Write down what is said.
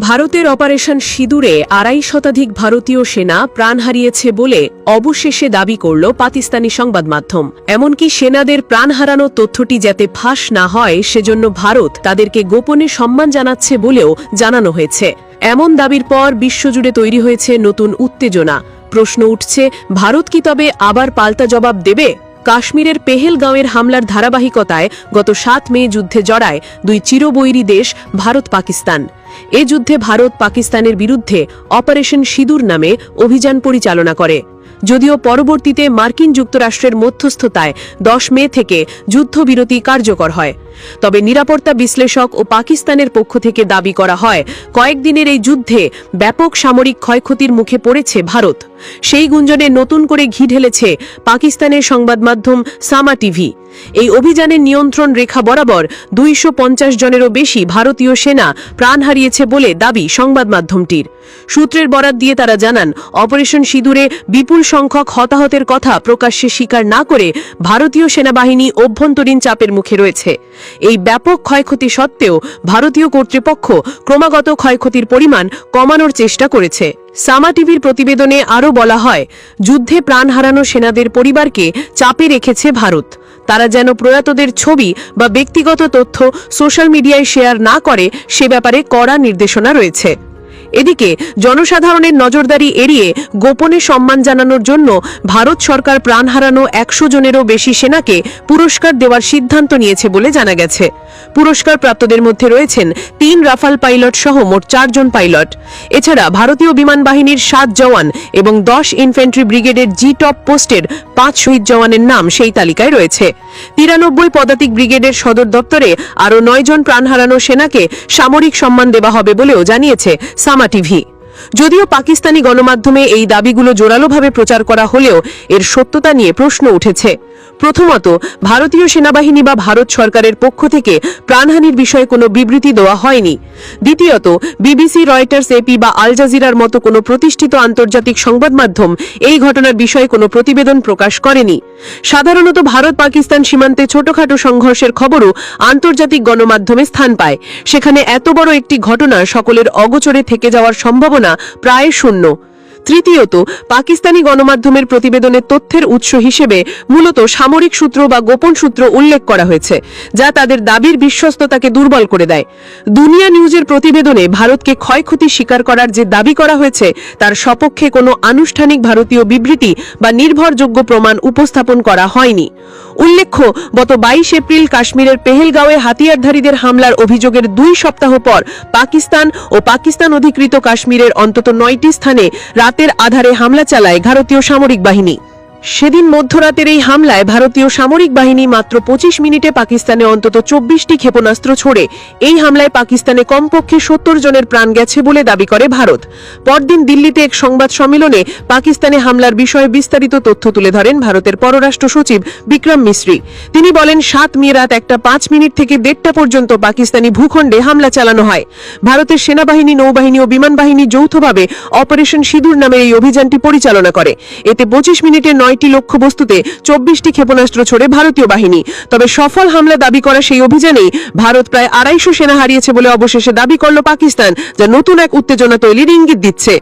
ভারতের অপারেশন সিঁদুরে আড়াই শতাধিক ভারতীয় সেনা প্রাণ হারিয়েছে বলে অবশেষে দাবি করল পাকিস্তানি সংবাদ মাধ্যম। এমনকি সেনাদের প্রাণ হারানো তথ্যটি যাতে ফাঁস না হয়, সেজন্য ভারত তাদেরকে গোপনে সম্মান জানাচ্ছে বলেও জানানো হয়েছে। এমন দাবির পর বিশ্বজুড়ে তৈরি হয়েছে নতুন উত্তেজনা। প্রশ্ন উঠছে, ভারত কি তবে আবার পাল্টা জবাব দেবে? কাশ্মীরের পেহেলগাঁওয়ের হামলার ধারাবাহিকতায় গত সাত মে যুদ্ধে জড়ায় দুই চিরবৈরী দেশ ভারত পাকিস্তান এ যুদ্ধে ভারত পাকিস্তানের বিরুদ্ধে অপারেশন সিঁদুর নামে অভিযান পরিচালনা করে। যদিও পরবর্তীতে মার্কিন যুক্তরাষ্ট্রের মধ্যস্থতায় দশ মে থেকে যুদ্ধবিরতি কার্যকর হয়। তবে নিরাপত্তা বিশ্লেষক ও পাকিস্তানের পক্ষ থেকে দাবি করা হয়, কয়েকদিনের এই যুদ্ধে ব্যাপক সামরিক ক্ষয়ক্ষতির মুখে পড়েছে ভারত। সেই গুঞ্জনে নতুন করে ঘি ঢেলেছে পাকিস্তানের সংবাদ মাধ্যম সামা টিভি। এই অভিযানের নিয়ন্ত্রণ রেখা বরাবর দুইশ পঞ্চাশ জনেরও বেশি ভারতীয় সেনা প্রাণ হারিয়েছে বলে দাবি সংবাদ মাধ্যমটির। সূত্রের বরাত দিয়ে তারা জানান, অপারেশন সিঁদুরে বিপুল সংখ্যক হতাহতের কথা প্রকাশ্যে স্বীকার না করে ভারতীয় সেনাবাহিনী অভ্যন্তরীণ চাপের মুখে রয়েছে। এই ব্যাপক ক্ষয়ক্ষতি সত্ত্বেও ভারতীয় কর্তৃপক্ষ ক্রমাগত ক্ষয়ক্ষতির পরিমাণ কমানোর চেষ্টা করেছে। সামা টিভির প্রতিবেদনে আরও বলা হয়, যুদ্ধে প্রাণ হারানো সেনাদের পরিবারকে চাপে রেখেছে ভারত। তারা যেন প্রয়াতদের ছবি বা ব্যক্তিগত তথ্য সোশ্যাল মিডিয়ায় শেয়ার না করে, সে ব্যাপারে কড়া নির্দেশনা রয়েছে। এদিকে জনসাধারণের নজরদারি এড়িয়ে গোপনে সম্মান জানানোর জন্য ভারত সরকার প্রাণ হারানো একশো জনেরও বেশি সেনাকে পুরস্কার দেওয়ার সিদ্ধান্ত নিয়েছে বলে জানা গেছে। পুরস্কার প্রাপ্তদের মধ্যে রয়েছেন তিন রাফাল পাইলট সহ মোট চারজন পাইলট। এছাড়া ভারতীয় বিমান বাহিনীর সাত জওয়ান এবং দশ ইনফেন্ট্রি ব্রিগেডের জি টপ পোস্টের পাঁচ শহীদ জওয়ানের নাম সেই তালিকায় রয়েছে। তিরানব্বই পদাতিক ব্রিগেডের সদর দপ্তরে আরও নয়জন প্রাণ হারানো সেনাকে সামরিক সম্মান দেওয়া হবে বলেও জানিয়েছে সামা টিভি যদিও পাকিস্তানি গণমাধ্যমে এই দাবিগুলো জোরালোভাবে প্রচার করা হলেও এর সত্যতা নিয়ে প্রশ্ন উঠেছে। প্রথমত, ভারতীয় সেনাবাহিনী বা ভারত সরকারের পক্ষ থেকে প্রাণহানির বিষয়ে কোনো বিবৃতি দেওয়া হয়নি। দ্বিতীয়ত, বিবিসি, রয়টার্স, এপি বা আল জাজিরার মতো কোনো প্রতিষ্ঠিত আন্তর্জাতিক সংবাদ মাধ্যম এই ঘটনার বিষয়ে কোনো প্রতিবেদন প্রকাশ করেনি। সাধারণত ভারত পাকিস্তান সীমান্তে ছোটখাটো সংঘর্ষের খবরও আন্তর্জাতিক গণমাধ্যমে স্থান পায়। সেখানে এত বড় একটি ঘটনা সকলের অগোচরে থেকে যাওয়ার সম্ভাবনা প্রায় শূন্য। তৃতীয়ত, পাকিস্তানি গণমাধ্যমের প্রতিবেদনের তথ্যের উৎস হিসেবে মূলত সামরিক সূত্র বা গোপন সূত্র উল্লেখ করা হয়েছে, যা তাদের দাবির বিশ্বস্ততাকে দুর্বল করে দেয়। দুনিয়া নিউজের প্রতিবেদনে ভারতকে ক্ষয়ক্ষতি স্বীকার করার যে দাবি করা হয়েছে, তার সপক্ষে কোনো আনুষ্ঠানিক ভারতীয় বিবৃতি বা নির্ভরযোগ্য প্রমাণ উপস্থাপন করা হয়নি। উল্লেখ্য, গত বাইশ এপ্রিল কাশ্মীরের পেহেলগাঁওয়ে হাতিয়ারধারীদের হামলার অভিযোগের দুই সপ্তাহ পর পাকিস্তান ও পাকিস্তান অধিকৃত কাশ্মীরের অন্তত নয়টি স্থানে আধারে হামলা চালায় ভারতীয় সামরিক বাহিনী। সেদিন মধ্যরাতের এই হামলায় ভারতীয় সামরিক বাহিনী মাত্র পঁচিশ মিনিটে পাকিস্তানে অন্তত চব্বিশটি ক্ষেপণাস্ত্র ছোড়ে। এই হামলায় পাকিস্তানে কমপক্ষে সত্তর জনের প্রাণ গেছে বলে দাবি করে ভারত। পরদিন দিল্লিতে এক সংবাদ সম্মেলনে পাকিস্তানে হামলার বিষয়ে বিস্তারিত তথ্য তুলে ধরেন ভারতের পররাষ্ট্র সচিব বিক্রম মিশ্রি তিনি বলেন, সাত মে রাত একটা পাঁচ মিনিট থেকে দেড়টা পর্যন্ত পাকিস্তানি ভূখণ্ডে হামলা চালানো হয়। ভারতের সেনাবাহিনী, নৌবাহিনী ও বিমান বাহিনী যৌথভাবে অপারেশন সিঁদুর নামের এই অভিযানটি পরিচালনা করে। এতে পঁচিশ মিনিটে নয়টি লক্ষ্যবস্তুতে চব্বিশটি ক্ষেপণাস্ত্র ছোড়ে ভারতীয় বাহিনী। তবে সফল হামলা দাবি করা সেই অভিযানেই ভারত প্রায় আড়াইশো সেনা হারিয়েছে বলে অবশেষে দাবি করল পাকিস্তান, যা নতুন এক উত্তেজনা তৈরির ইঙ্গিত দিচ্ছে।